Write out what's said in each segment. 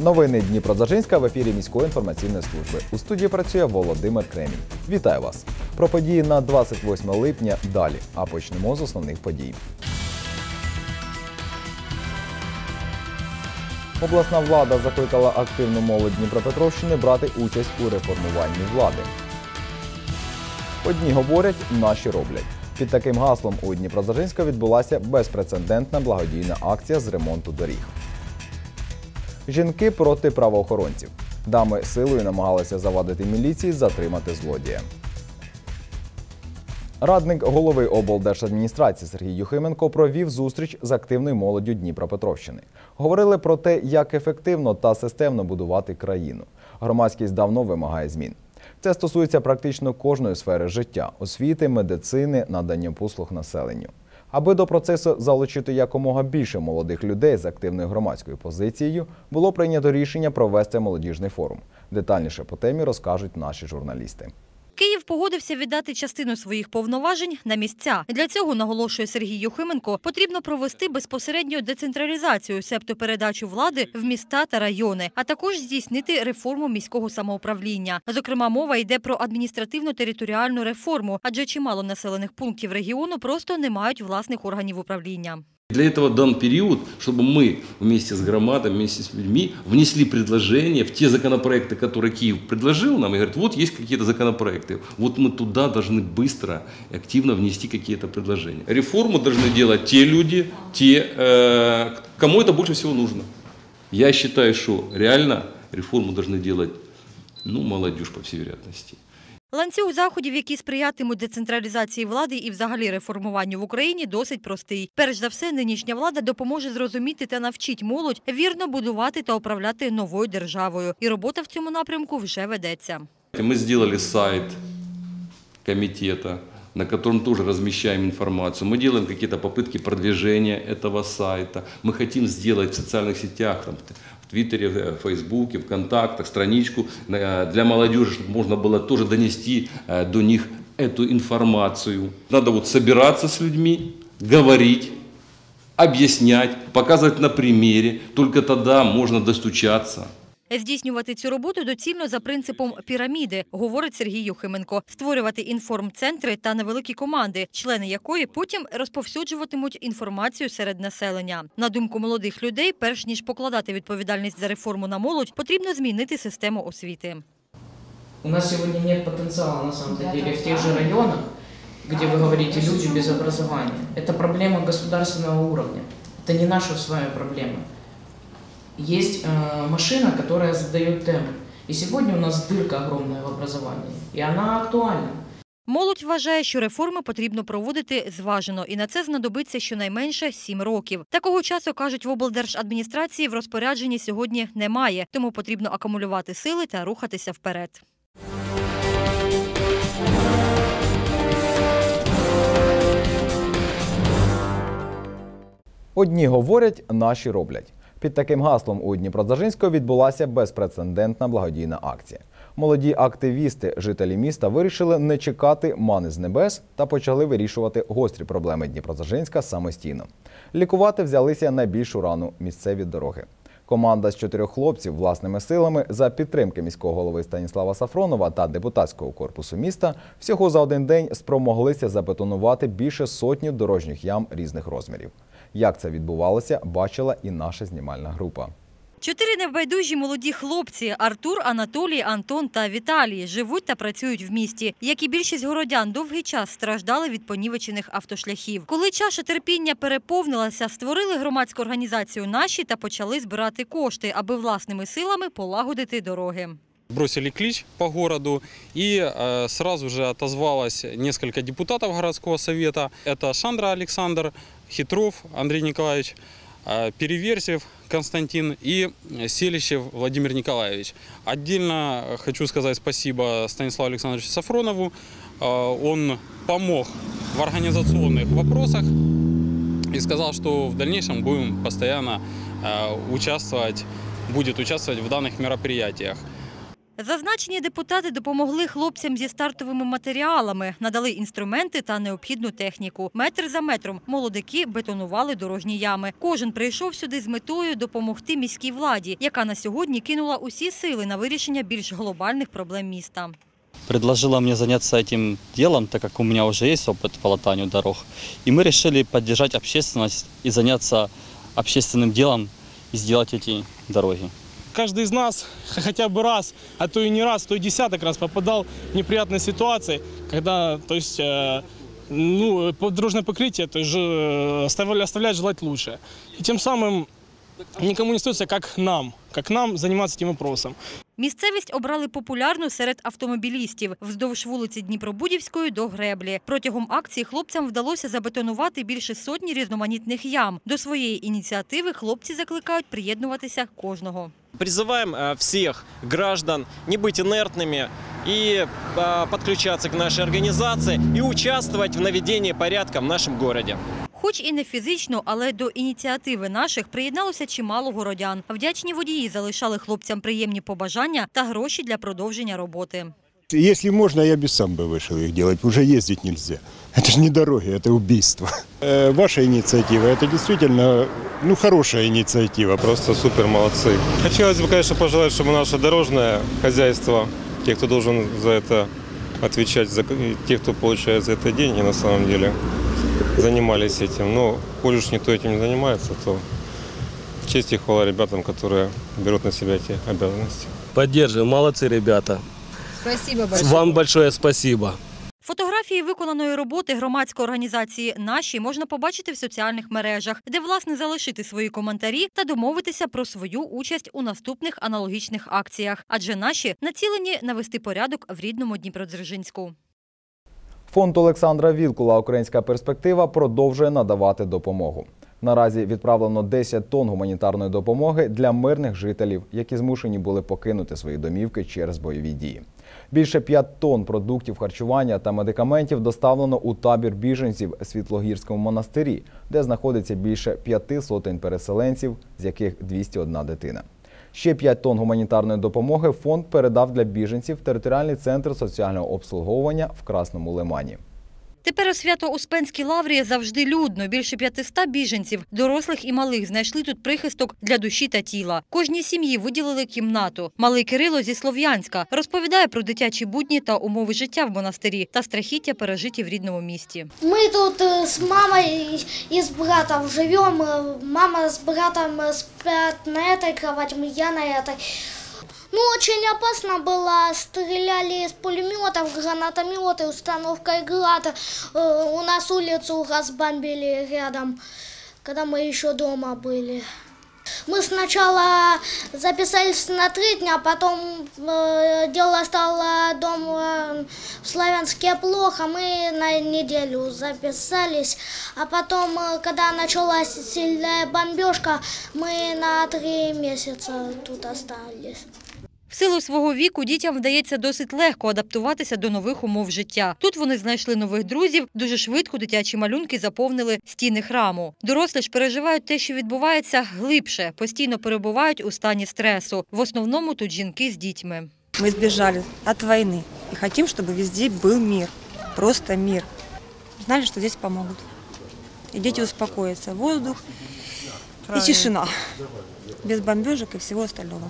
Новини Дніпродзержинська в ефірі міської інформаційної служби. У студії працює Володимир Кремінь. Вітаю вас! Про події на 28 липня далі. А почнемо з основних подій. Обласна влада закликала активну молодь Дніпропетровщини брати участь у реформуванні влади. Одні говорять, наші роблять. Під таким гаслом у Дніпродзержинська відбулася безпрецедентна благодійна акція з ремонту доріг. Жінки проти правоохоронців. Дами силою намагалися завадити міліції затримати злодія. Радник голови облдержадміністрації Сергій Юхименко провів зустріч з активною молоддю Дніпропетровщини. Говорили про те, як ефективно та системно будувати країну. Громадськість давно вимагає змін. Це стосується практично кожної сфери життя освіти, медицини, надання послуг населенню. Аби до процесу залучити якомога більше молодих людей з активною громадською позицією, було прийнято рішення провести молодіжний форум. Детальніше по темі розкажуть наші журналісти. Київ погодився віддати частину своїх повноважень на місця. Для цього, наголошує Сергій Юхименко, потрібно провести безпосередню децентралізацію, себто передачу влади в міста та райони, а також здійснити реформу міського самоуправління. Зокрема, мова йде про адміністративно-територіальну реформу, адже чимало населених пунктів регіону просто не мають власних органів управління. Для этого дан период, чтобы мы вместе с громадой, вместе с людьми внесли предложения в те законопроекты, которые Киев предложил нам, и говорит, вот есть какие-то законопроекты, вот мы туда должны быстро и активно внести какие-то предложения. Реформу должны делать те люди, те, э, кому это больше всего нужно. Я считаю, что реально реформу должны делать ну, молодежь, по всей вероятности. Ланцюг заходів, які сприятимуть децентралізації влади і взагалі реформуванню в Україні, досить простий. Перш за все, нинішня влада допоможе зрозуміти та навчить молодь вірно будувати та управляти новою державою. І робота в цьому напрямку вже ведеться. Мы сделали сайт комитета, на котором тоже размещаем информацию. Мы делаем какие-то попытки продвижения этого сайта. Мы хотим сделать в социальных сетях, там, в Твиттере, в Фейсбуке, ВКонтактах страничку э, для молодежи, чтобы можно было тоже донести э, до них эту информацию. Надо вот собираться с людьми, говорить, объяснять, показывать на примере. Только тогда можно достучаться. Здійснювати цю роботу доцільно за принципом піраміди, говорить Сергій Юхименко. Створювати інформцентри та невеликі команди, члени якої потім розповсюджуватимуть інформацію серед населення. На думку молодих людей, перш ніж покладати відповідальність за реформу на молодь, потрібно змінити систему освіти. У нас сегодня нет потенциала на самом деле в тех же районах, где вы говорите люди без образования. Это проблема государственного уровня. Это не наша с вами проблема. Есть э, машина, которая задает темп. И сегодня у нас дырка огромная в образовании. И она актуальна. Молодь вважає, що реформи потрібно проводити зважено, і на це знадобиться щонайменше сім років. Такого часу кажуть в облдержадміністрації в розпорядженні сьогодні немає, тому потрібно акумулювати сили та рухатися вперед. Одні говорять, наші роблять. Під таким гаслом у Дніпродзержинську відбулася безпрецедентна благодійна акція. Молоді активісти, жителі міста, вирішили не чекати мани з небес та почали вирішувати гострі проблеми Дніпродзержинська самостійно. Лікувати взялися найбільшу рану місцеві дороги. Команда з чотирьох хлопців власними силами за підтримки міського голови Станіслава Сафронова та депутатського корпусу міста всього за один день спромоглися забетонувати більше сотні дорожніх ям різних розмірів. Як це відбувалося, бачила і наша знімальна група. Чотири небайдужі молоді хлопці Артур, Анатолій, Антон та Віталій живуть та працюють в місті. Як і більшість городян, довгий час страждали від понівечених автошляхів. Коли чаша терпіння переповнилася, створили громадську організацію наші та почали збирати кошти, аби власними силами полагодити дороги. бросили клич по городу, и э, сразу же отозвалось несколько депутатов городского совета. Это Шандра Александр, Хитров Андрей Николаевич, э, Переверсев Константин и Селищев Владимир Николаевич. Отдельно хочу сказать спасибо Станиславу Александровичу Сафронову. Э, Он помог в организационных вопросах и сказал, что в дальнейшем будем постоянно э, участвовать, будет участвовать в данных мероприятиях. Зазначені депутати допомогли хлопцям зі стартовими матеріалами, надали інструменти та необхідну техніку. Метр за метром молодики бетонували дорожні ями. Кожен прийшов сюди з метою допомогти міській владі, яка на сьогодні кинула усі сили на вирішення більш глобальних проблем міста. предложила мне заняться этим делом, так как у меня уже есть опыт по латанию дорог. И мы решили поддержать общественность и заняться общественным делом и сделать эти дороги. каждый из нас хотя бы раз, а то и не раз, то и десяток раз попадал в неприятные ситуации, когда, то есть, э, ну, по- дорожное покрытие, то есть, же, э, оставляет, оставляет желать лучше. И тем самым никому не остается, как нам, как нам заниматься этим вопросом. Місцевість обрали популярну серед автомобілістів вздовж вулиці Дніпробудівської до Греблі. Протягом акції хлопцям вдалося забетонувати більше сотні різноманітних ям. До своєї ініціативи хлопці закликають приєднуватися кожного. Призываем э, всех граждан не быть инертными и э, подключаться к нашей организации и участвовать в наведении порядка в нашем городе. Хоч і не фізично, але до ініціативи наших приєдналося чимало городян. Вдячні водії залишали хлопцям приємні побажання та гроші для продовження роботи. Если можно, я бы сам бы вышел их делать. Уже ездить нельзя. Это же не дороги, это убийство. Э, Ваша инициатива, это действительно ну, хорошая инициатива. Просто супер молодцы. Хотелось бы, конечно, пожелать, чтобы наше дорожное хозяйство, те, кто должен за это отвечать, за, те, кто получает за это деньги, на самом деле, занимались этим. Но, коль уж никто этим не занимается, то честь и хвала ребятам, которые берут на себя эти обязанности. Поддерживаем, молодцы ребята. Спасибо большое. Вам большое спасибо. Фотографії виконаної роботи громадської організації Наші можна побачити в соціальних мережах, де власне залишити свої коментарі та домовитися про свою участь у наступних аналогічних акціях. Адже наші націлені навести порядок в рідному Дніпродзержинську. Фонд Олександра Вілкула Українська перспектива продовжує надавати допомогу. Наразі відправлено 10 тонн гуманітарної допомоги для мирних жителів, які змушені були покинути свої домівки через бойові дії. Більше 5 тонн продуктів харчування та медикаментів доставлено у табір біженців Світлогірському монастирі, де знаходиться більше п'яти сотень переселенців, з яких 201 дитина. Ще 5 тонн гуманітарної допомоги фонд передав для біженців територіальний центр соціального обслуговування в Красному Лимані. Тепер у Свято-Успенській лаврі завжди людно. Більше 500 біженців, дорослих і малих, знайшли тут прихисток для душі та тіла. Кожній сім'ї виділили кімнату. Малий Кирило зі Слов'янська розповідає про дитячі будні та умови життя в монастирі та страхіття пережиті в рідному місті. Мы тут э, с мамой и с братом живем. Э, Мама с братом э, спят на этой кровати, я на этой. Ну, очень опасно было. Стреляли из пулеметов, гранатометы, установкой «Град». Э, У нас улицу разбомбили рядом, когда мы еще дома были. Мы сначала записались на три дня, потом э, дело стало дома в Славянске плохо, мы на неделю записались, а потом, э, когда началась сильная бомбежка, мы на три месяца тут остались. В силу свого віку дітям вдається досить легко адаптуватися до нових умов життя. Тут вони знайшли нових друзів. Дуже швидко дитячі малюнки заповнили стіни храму. Дорослі ж переживають те, що відбувається глибше, постійно перебувають у стані стресу. В основному тут жінки з дітьми. Мы сбежали от войны и хотим, чтобы везде был мир, просто мир. Знали, что здесь помогут. И дети успокоятся. Воздух и тишина. Без бомбежек и всего остального.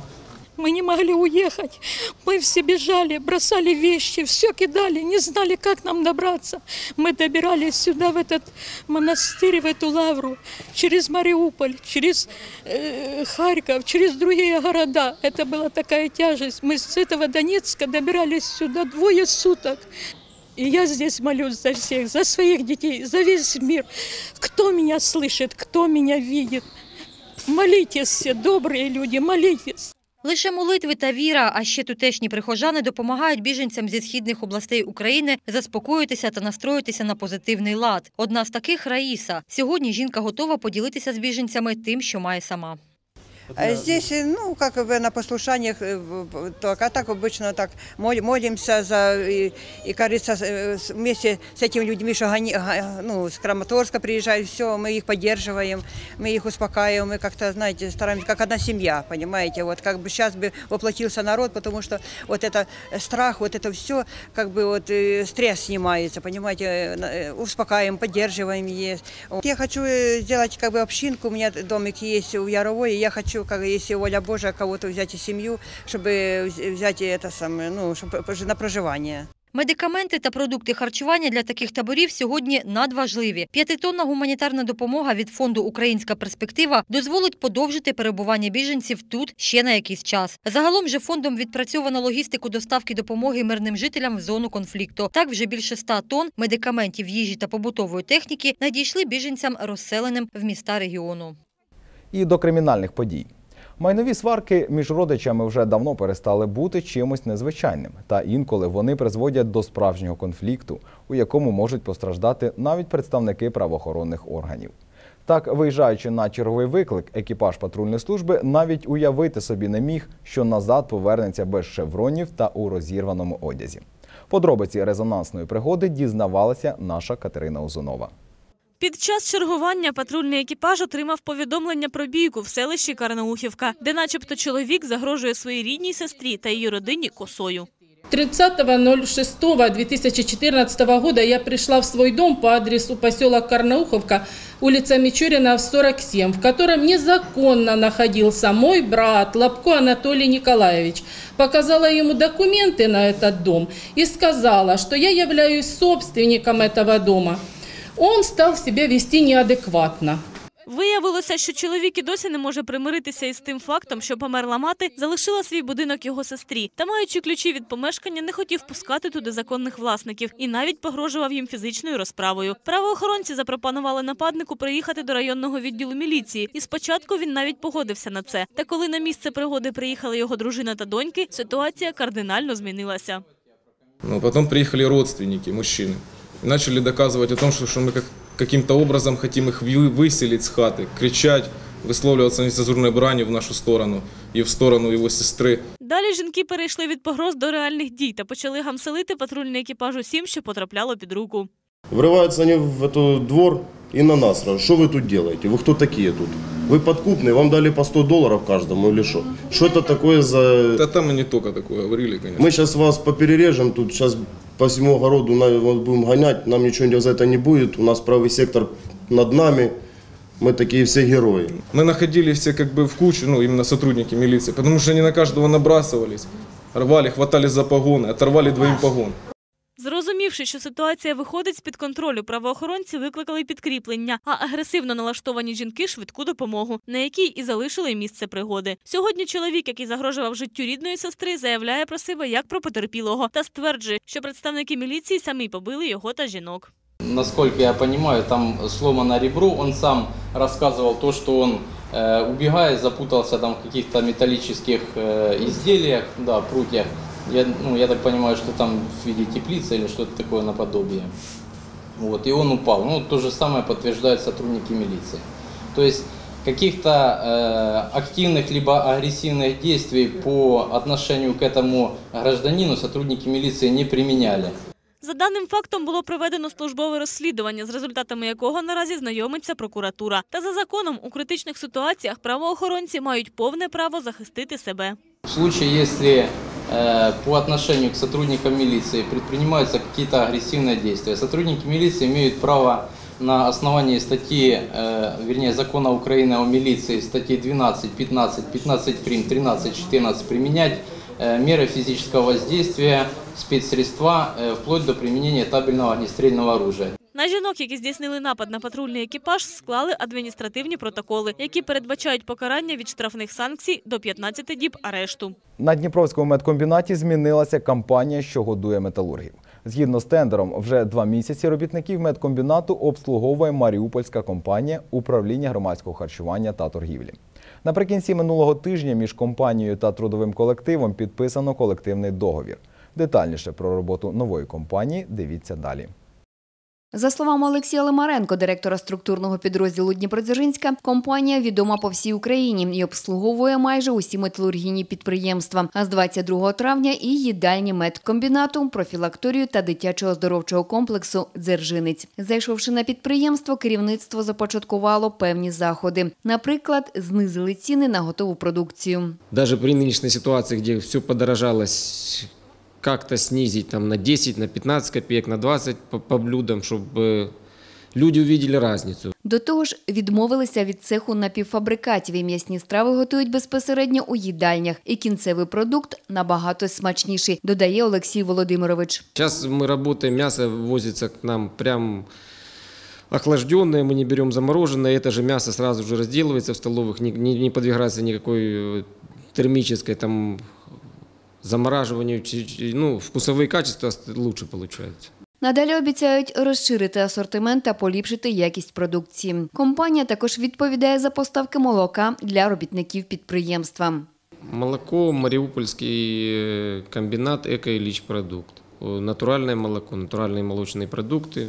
Мы не могли уехать. Мы все бежали, бросали вещи, все кидали, не знали, как нам добраться. Мы добирались сюда, в этот монастырь, в эту лавру, через Мариуполь, через э, Харьков, через другие города. Это была такая тяжесть. Мы с этого Донецка добирались сюда двое суток. И я здесь молюсь за всех, за своих детей, за весь мир. Кто меня слышит, кто меня видит. Молитесь все, добрые люди, молитесь. Лише молитви та віра, а ще тутешні прихожани допомагають біженцям зі східних областей України заспокоїтися та настроїтися на позитивний лад. Одна з таких Раїса. Сьогодні жінка готова поділитися з біженцями тим, що має сама. А здесь, э, ну, как бы на послушаниях, э, в- в- так, а так обычно так мол- молимся за, и, и кажется, с- э, с- вместе с этими людьми, что они, га- ну, с Краматорска приезжают, все, мы их поддерживаем, мы их успокаиваем, мы как-то, знаете, стараемся, как одна семья, понимаете, вот как бы сейчас бы воплотился народ, потому что вот это э, страх, вот это все, как бы вот э, стресс снимается, понимаете, э, на- э, успокаиваем, поддерживаем есть. Вот. Я хочу э, сделать как бы общинку, у меня домик есть у Яровой, и я хочу, как если воля Божия, кого-то взять из семью, чтобы вз- взять это самое, ну, чтобы пож- на проживание. Медикаменти та продукти харчування для таких таборів сьогодні надважливі. П'ятитонна гуманітарна допомога від фонду Українська перспектива дозволить подовжити перебування біженців тут ще на якийсь час. Загалом же фондом відпрацьовано логістику доставки допомоги мирним жителям в зону конфлікту. Так вже більше 100 тонн медикаментів, їжі та побутової техніки надійшли біженцям, розселеним в міста регіону. І до кримінальних подій. Майнові сварки між родичами вже давно перестали бути чимось незвичайним, та інколи вони призводять до справжнього конфлікту, у якому можуть постраждати навіть представники правоохоронних органів. Так, виїжджаючи на черговий виклик, екіпаж патрульної служби навіть уявити собі не міг, що назад повернеться без шевронів та у розірваному одязі. Подробиці резонансної пригоди дізнавалася наша Катерина Узунова. Під час чергування патрульний екіпаж отримав повідомлення про бійку в селищі Карнаухівка, де начебто чоловік загрожує своїй рідній сестрі та її родині косою. 30.06.2014 года я пришла в свой дом по адресу поселок Карнауховка, улица Мичурина, 47, в котором незаконно находился мой брат Лобко Анатолий Николаевич. Показала ему документы на этот дом и сказала, что я являюсь собственником этого дома. Он стал себя вести неадекватно. Виявилося, що чоловік і досі не може примиритися із тим фактом, що померла мати, залишила свій будинок його сестрі та, маючи ключі від помешкання, не хотів пускати туди законних власників і навіть погрожував їм фізичною розправою. Правоохоронці запропонували нападнику приїхати до районного відділу міліції, і спочатку він навіть погодився на це. Та коли на місце пригоди приїхали його дружина та доньки, ситуація кардинально змінилася. Но потом приехали родственники, мужчины И начали доказывать о том, что, что мы как, каким-то образом хотим их вы- выселить с хаты, кричать, висловлюватися нецензурной бранью в нашу сторону и в сторону его сестры. Далі жінки перейшли від погроз до реальних дій та почали гамселити патрульний екіпаж усім, що потрапляло під руку. Врываются они в этот двор и на нас сразу. Что вы тут делаете? Вы кто такие тут? Вы подкупные, вам дали по 100 долларов каждому или что? Что это такое за... Да там и не только такое говорили, конечно. Мы сейчас вас поперережем, тут сейчас по всему огороду на- вас будем гонять, нам ничего за это не будет, у нас правый сектор над нами, мы такие все герои. Мы находили все как бы в кучу, ну именно сотрудники милиции, потому что они на каждого набрасывались, рвали, хватали за погоны, оторвали двоим погон. Зрозумівши, що ситуація виходить з-під контролю, правоохоронці викликали підкріплення, а агресивно налаштовані жінки швидку допомогу, на якій і залишили місце пригоди. Сьогодні чоловік, який загрожував життю рідної сестри, заявляє про себе як про потерпілого та стверджує, що представники міліції самі побили його та жінок. Насколько я понимаю, там сломано ребро. Он сам рассказывал то, что он, э, убегая, запутался там в каких-то металлических э, изделиях, да, прутьях. Я, ну, я так понимаю, что там в виде теплицы или что-то такое наподобие. Вот, и он упал. Ну, то же самое подтверждают сотрудники милиции. То есть каких-то э, активных либо агрессивных действий по отношению к этому гражданину сотрудники милиции не применяли. За даним фактом було проведено службове розслідування, з результатами якого наразі знайомиться прокуратура. Та за законом у критичних ситуаціях правоохоронці мають повне право захистити себе. В случае, если э, по отношению к сотрудникам милиции предпринимаются какие-то агрессивные действия, сотрудники милиции имеют право на основании статьи, э, вернее, закона Украины о милиции, статьи 12, 15, 15 прим, 13, 14 применять э, меры физического воздействия, спецсредства, э, вплоть до применения табельного огнестрельного оружия. На жінок, які здійснили напад на патрульний екіпаж, склали адміністративні протоколи, які передбачають покарання від штрафних санкцій до 15 діб арешту. На Дніпровському медкомбінаті змінилася компанія, що годує металургів. Згідно з тендером, вже два місяці робітників медкомбінату обслуговує маріупольська компанія управління громадського харчування та торгівлі. Наприкінці минулого тижня між компанією та трудовим колективом підписано колективний договір. Детальніше про роботу нової компанії дивіться далі. За словами Олексія Лимаренко, директора структурного підрозділу Дніпродзержинська, компанія відома по всій Україні і обслуговує майже усі металургійні підприємства. А з 22 травня і їдальні медкомбінату, профілакторію та дитячого оздоровчого комплексу Дзержинець. Зайшовши на підприємство, керівництво започаткувало певні заходи. Наприклад, знизили ціни на готову продукцію. Даже при нынешней ситуации, где все подорожалось, как-то снизить там на 10, на 15 копеек, на 20 по, по блюдам, чтобы люди увидели разницу. До того ж, відмовилися від цеху напівфабрикатів і м'ясні страви готують безпосередньо у їдальнях. І кінцевий продукт набагато смачніший, додає Олексій Володимирович. Сейчас мы работаем, мясо возится к нам прям охлажденное, мы не берем замороженное, это же мясо сразу же разделывается в столовых, не, не, не подвергается никакой э, термической там замораживанию, чи- чи- ну, вкусовые качества ост- лучше получаются. Надалі обіцяють розширити асортимент та поліпшити якість продукції. Компанія також відповідає за поставки молока для робітників підприємства. Молоко, Мариупольский э, комбинат «Эко Ильич продукт». Э, Натуральное молоко, натуральные молочные продукты,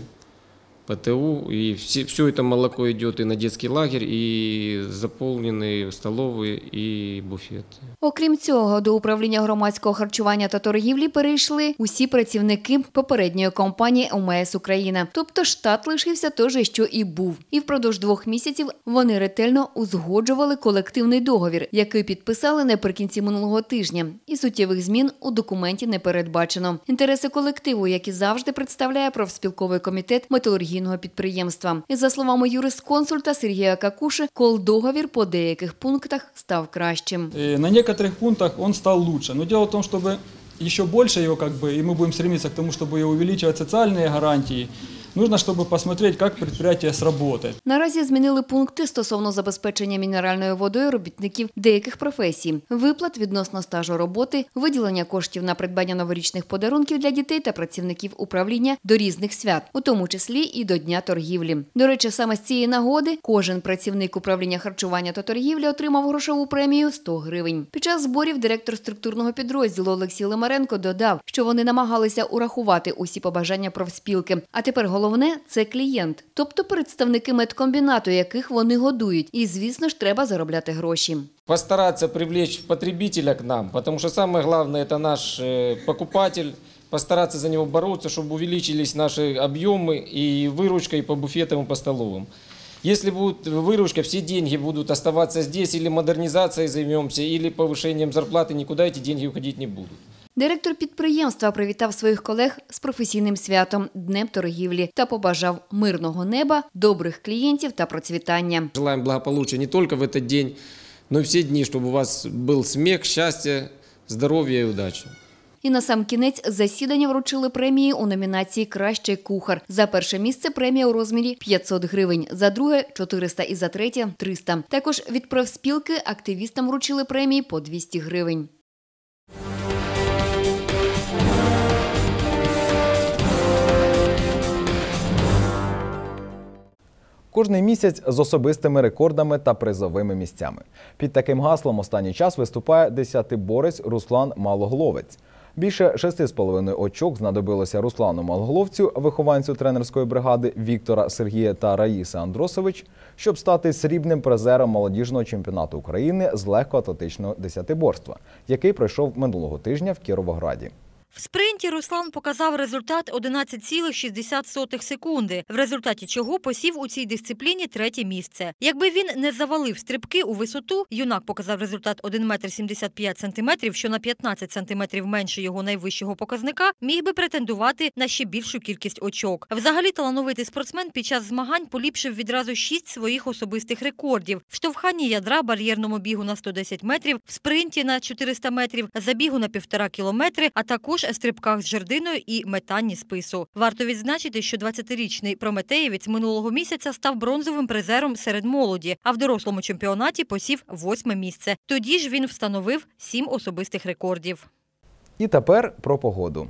ПТУ. И все, все это молоко идет и на детский лагерь, и заполненные столовые и буфеты. Окрім цього, до управління громадського харчування та торгівлі перейшли усі працівники попередньої компанії ОМС Україна. Тобто штат лишився той же, що і був. І впродовж двох місяців вони ретельно узгоджували колективний договір, який підписали наприкінці минулого тижня. І суттєвих змін у документі не передбачено. Інтереси колективу, як і завжди, представляє профспілковий комітет металургійного підприємства. І за словами юрисконсульта Сергія Какуши, кол-договір по деяких пунктах став кращим. Э, На некоторых пунктах он стал лучше. Но дело в том, чтобы еще больше его, как бы, и мы будем стремиться к тому, чтобы и увеличивать социальные гарантии, нужно, чтобы посмотреть, как предприятие сработает. Наразі змінили пункти стосовно забезпечення мінеральною водою робітників деяких професій, виплат відносно стажу роботи, виділення коштів на придбання новорічних подарунків для дітей та працівників управління до різних свят, у тому числі і до дня торгівлі. До речі, саме з цієї нагоди кожен працівник управління харчування та торгівлі отримав грошову премію 100 гривень. Під час зборів директор структурного підрозділу Олексій Лимаренко додав, що вони намагалися урахувати усі побажання профспілки. А тепер головне це клієнт, тобто представники медкомбінату, яких вони годують. І звісно ж, треба заробляти гроші. Постараться привлечь потребителя к нам, потому что самое главное это наш э, покупатель. Постараться за него бороться, чтобы увеличились наши объемы и выручка и по буфетам, и по столовым. Если будет выручка, все деньги будут оставаться здесь, или модернизацией займемся, или повышением зарплаты, никуда эти деньги уходить не будут. Директор підприємства привітав своїх колег з професійним святом Днем торгівлі та побажав мирного неба, добрих клієнтів та процвітання. Желаем благополучия не только в этот день, но и все дни, чтобы у вас был смех, счастье, здоровье и удачи. І на сам кінець засідання вручили премії у номінації Кращий кухар. За перше місце премія у розмірі 500 гривень, за друге 400 і за третє 300. Також від профспілки активістам вручили премії по 200 гривень. Кожний місяць з особистими рекордами та призовими місцями. Під таким гаслом останній час виступає десятиборець Руслан Малогловець. Більше 6,5 очок знадобилося Руслану Малогловцю, вихованцю тренерської бригади Віктора Сергія та Раїси Андросович, щоб стати срібним призером молодіжного чемпіонату України з легкоатлетичного десятиборства, який пройшов минулого тижня в Кіровограді. В спринті Руслан показав результат 11,60 секунди, в результаті чого посів у цій дисципліні третє місце. Якби він не завалив стрибки у висоту, юнак показав результат 1 метр 75 сантиметрів, що на 15 сантиметрів менше його найвищого показника, міг би претендувати на ще більшу кількість очок. Взагалі талановитий спортсмен під час змагань поліпшив відразу шість своїх особистих рекордів: в штовханні ядра, бар'єрному бігу на 110 метрів, в спринті на 400 метрів, забігу на півтора кілометри, а також стрибках з жердиною і метанні спису. Варто відзначити, що 20-річний прометеєвець минулого місяця став бронзовим призером серед молоді, а в дорослому чемпіонаті посів восьме місце. Тоді ж він встановив сім особистих рекордів. І тепер про погоду.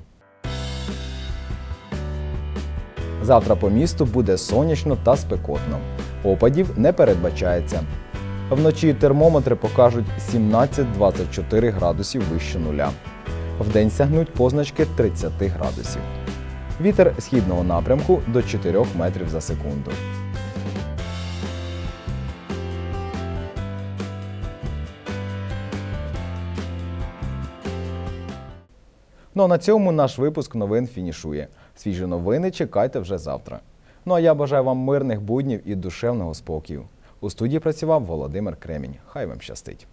Завтра по місту буде сонячно та спекотно. Опадів не передбачається. Вночі термометри покажуть 17-24 градусів вище нуля. Вдень сягнуть позначки 30 градусів. Вітер східного напрямку до 4 метрів за секунду. Ну а на цьому наш випуск новин фінішує. Свіжі новини чекайте вже завтра. Ну а я бажаю вам мирних буднів і душевного спокою. У студії працював Володимир Кремінь. Хай вам щастить.